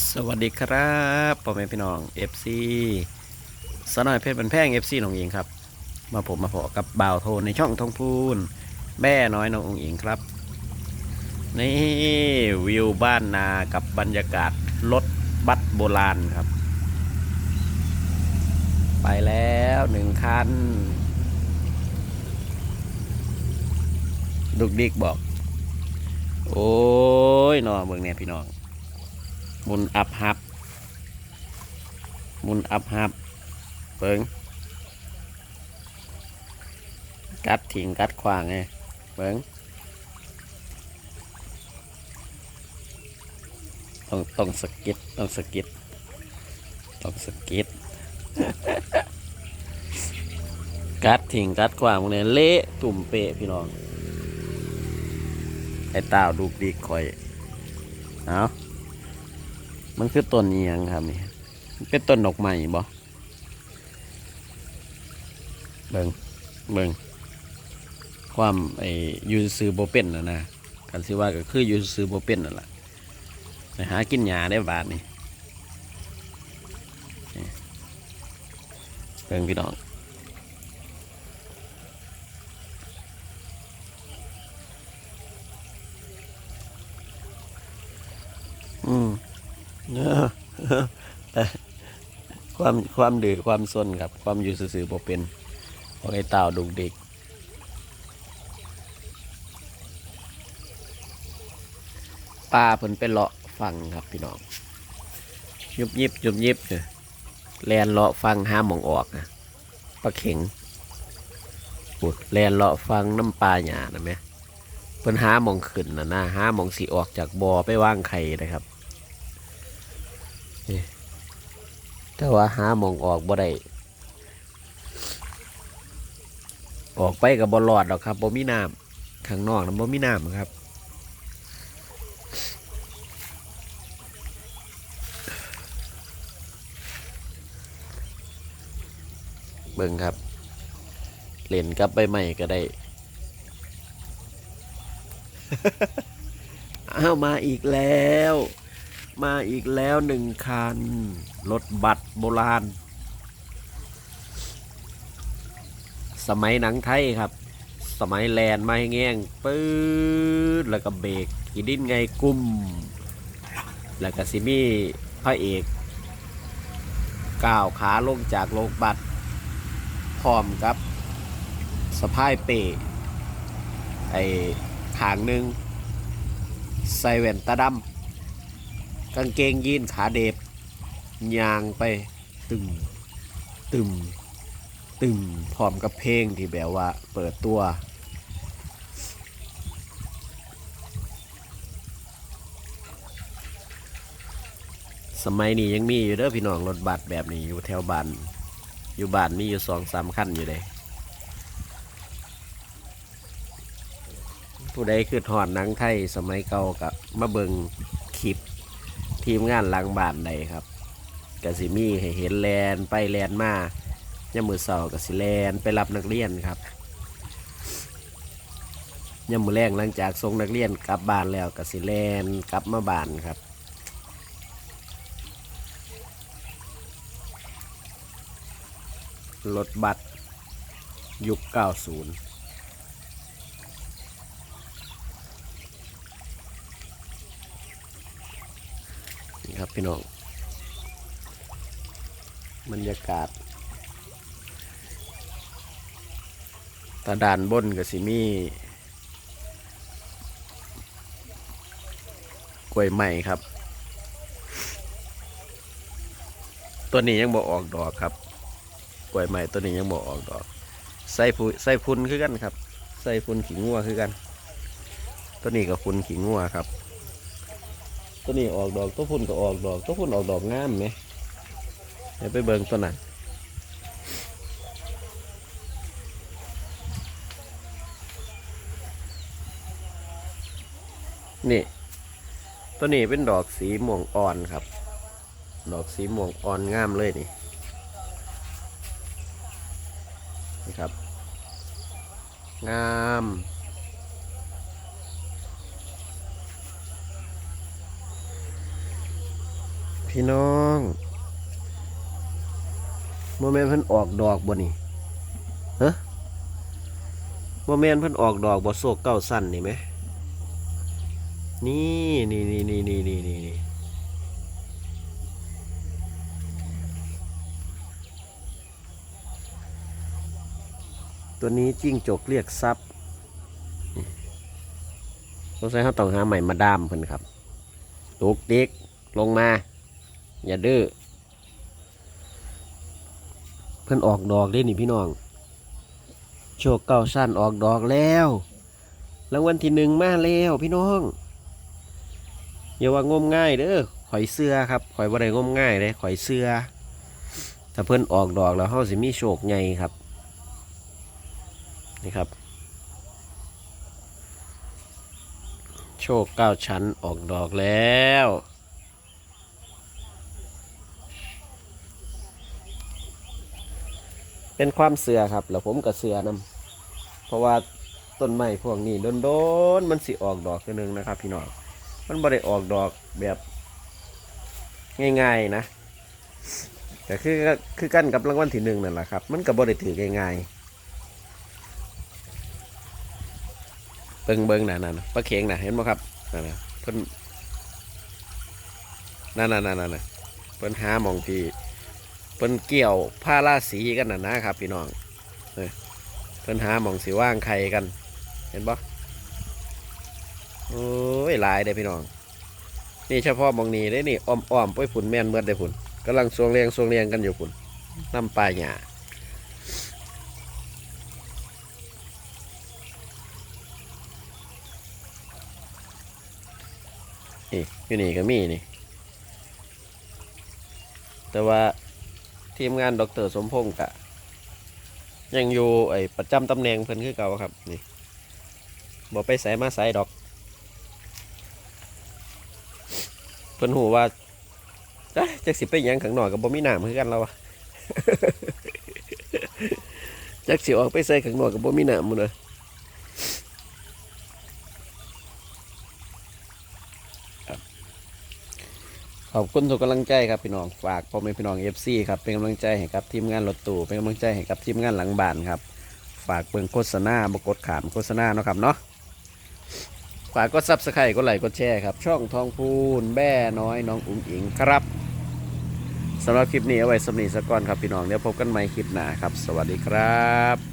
สวัสดีครับพ่อแม่พี่น้อง FC สนอยเพชรบันแพง FC น้องอิงครับ มาผมมาพอกับบ่าวโทนในช่องทองพูนแม่น้อยน้ององอิงครับ นี่วิวบ้านนากับบรรยากาศรถบัสโบราณครับ ไปแล้วหนึ่งคัน ดุกดิกบอก โอ้ยนอเมืองเนี่ยพี่น้อง มุนอัพฮับมุนอัพฮับเปิงกัดถิงกัดขวางไงเปิงต้องต้องสกิดต้องสกิดต้องสกิดกัดถิงกัดขวางพวกนี้เละตุ่มเปะพี่น้องไอ้ตาวดูดีคอยเอา มันคือต้นเอียงครับนี่เป็นต้นดอกไม้บ่เบิงเบิงความไอ้ยูซื้อโบเป็นนะนะกันสิว่าก็คือยูซื้อโบเป็นนั่นแหละไปหากินหญ้าได้บาทนี่เบิงพี่น้องอืมเนอ ความความดื้อความซนครับ ความอยู่ซื่อๆบ่เป็นของไอ้เต่าดุกเด็กปลาเพิ่นไปเลาะฟังครับพี่น้องยุบยิบยุบยิบเลยแลนเลาะฟังห้ามองออกนะปลาเข็งปุดแลนเลาะฟังน้ำปลาหยานะแม่เพิ่นหามองขึ้นนะนะหามองสีออกจากบ่อไปว่างไข่นะครับ แต่ว่าหาหมองออกบ่ได้ออกไปกับบอลอดดอกครับบ่มีน้ำข้างนอกนะบ่มีน้ำครับเบิ่งครับเล่นกับใบไม้ก็ได้อ้าวมาอีกแล้ว มาอีกแล้วหนึ่งคัน รถบัสโบราณ สมัยหนังไทยครับ สมัยแลนมาให้แง่งปื๊ดแล้วก็เบรกกีดิ้นไงกุ้ม แล้วก็สิมี่พระเอกก้าวขาลงจากโลกบัสพร้อมกับสะพายเป้ไอ้ขางหนึ่งใส่แว่นตาดำ กางเกงยีนขาเดบยางไปตึมตึมตึมพร้อมกับเพลงที่แบบว่าเปิดตัว สมัยนี้ยังมีอยู่เด้อพี่น้องรถบัสแบบนี้อยู่แถวบ้านอยู่บ้านมีอยู่สองสามคันอยู่เลยผู้ใดคือถอดหนังไทยสมัยเก่ากับมาเบิงคลิป ทีมงานหลังบ้านใดครับกสิมีให้เห็นแลนไปแลนมายามมือเสาร์กสิแลนไปรับนักเรียนครับยามมือแรงหลังจากส่งนักเรียนกลับบ้านแล้วกสิแลนกลับมาบ้านครับรถบัสยุค 90 ครับพี่น้อง บรรยากาศตาดานบนกับสิมีกล้วยใหม่ครับ ตัวนี้ยังบอกออกดอกครับกล้วยใหม่ตัวนี้ยังบอกออกดอก ใส่พุใส่พุนคือกันครับ ใส่พุนขิงงัวคือกัน ตัวนี้กับพุนขิงงัวครับ ตัวนี้ออกดอกตัวพุ่นก็ออกดอกตัวพุ่นออกดอกงามไหมเดี๋ยวไปเบิ่งตัวนั้นนี่ ตัวนี้เป็นดอกสีม่วงอ่อนครับ ดอกสีม่วงอ่อนงามเลยนี่นี่ครับ งาม พี่น้องโมเมนเพิ่นออกดอกบ่นี่ฮะโมเมนเพิ่นออกดอกบ่โศกเก้าสั้นนี่ไหมนี่นี่นี่นี่นี่นี่นี่นี่ตัวนี้จิ้งจกเรียกทรัพย์ต้องใช้เขาต้องหาใหม่มาดามเพิ่นครับ ตุกติกลงมา อย่าดื้อเพิ่นออกดอกได้นี่พี่น้อง โชคเก้าสั้นออกดอกแล้วรางวัลที่หนึ่งมาแล้วพี่น้อง อย่าว่างมง่ายเด้อข่อยเสื้อครับข่อยบ่ได้งมง่ายเลยข่อยเสื้อถ้าเพิ่นออกดอกแล้วเฮาสิมีโชคใหญ่ครับนี่ครับ โชคเก้าชั้นออกดอกแล้ว เป็นความเสือครับ แล้วผมก็เสือนำเพราะว่าต้นไม้พวกนี้โดนๆมันสิออกดอกตัวหนึงนะครับ พี่น้องมันบ่ได้ออกดอกแบบง่ายๆนะแต่คือคือกันกับรางวัลที่หนึ่งนั่นแหละครับ มันก็บ่ได้ถือง่ายๆเบิงเบิงน่ะนั่นน่ะปลาเข็งน่ะเห็นไหมครับนั่นเพิ่นนั่นน่ะนั่นนั่นเพิ่นหามองที่ เพิ่นเกี่ยวผ้าราสีกันนะนะครับ พี่น้องเอ้ยเพิ่นหาหมองสีว่างไข่กัน เห็นปะโอ้ยหลายเด้พี่น้อง นี่เฉพาะมองนี้ได้นี่อ้อมอ้อมไปผุนแม่นเมื่อได้ผุนกำลังสวงเรียงสวงเรียงกันอยู่ผุนน้ำปลาหยานี่อยู่นี่ก็มีนี่ แต่ว่า ทีมงานดรสมพงษ์กะยังอยู่ไอ้ประจำตำแหน่งเพิ่นคือเก่าครับนี่บอกไปใส่มาใส่ดอก เพิ่นหูว่าจะจักสิไปยังขังหน่อยกับบ่มีหนามคือกันแล้ววะจักสิออกไปใส่ขังหน่อยกับบ่มีน้ำหมื้อนะ ขอบคุณทุกกำลังใจครับพี่น้องฝากพ่อแม่พี่น้อง FC ครับเป็นกำลังใจให้กับทีมงานรถตู้เป็นกำลังใจให้กับทีมงานหลังบ้านครับ ฝากเบิ่งโฆษณาบกดขามโฆษณาเนาะครับเนาะฝากกดซับสไครต์กดไลค์กดแชร์ครับ ช่องทองพูนแบ่น้อยน้องอุ๋งอิงครับสำหรับคลิปนี้เอาไว้สำนีสกก่อนครับพี่น้องเดี๋ยวพบกันใหม่คลิปหน้าครับ สวัสดีครับ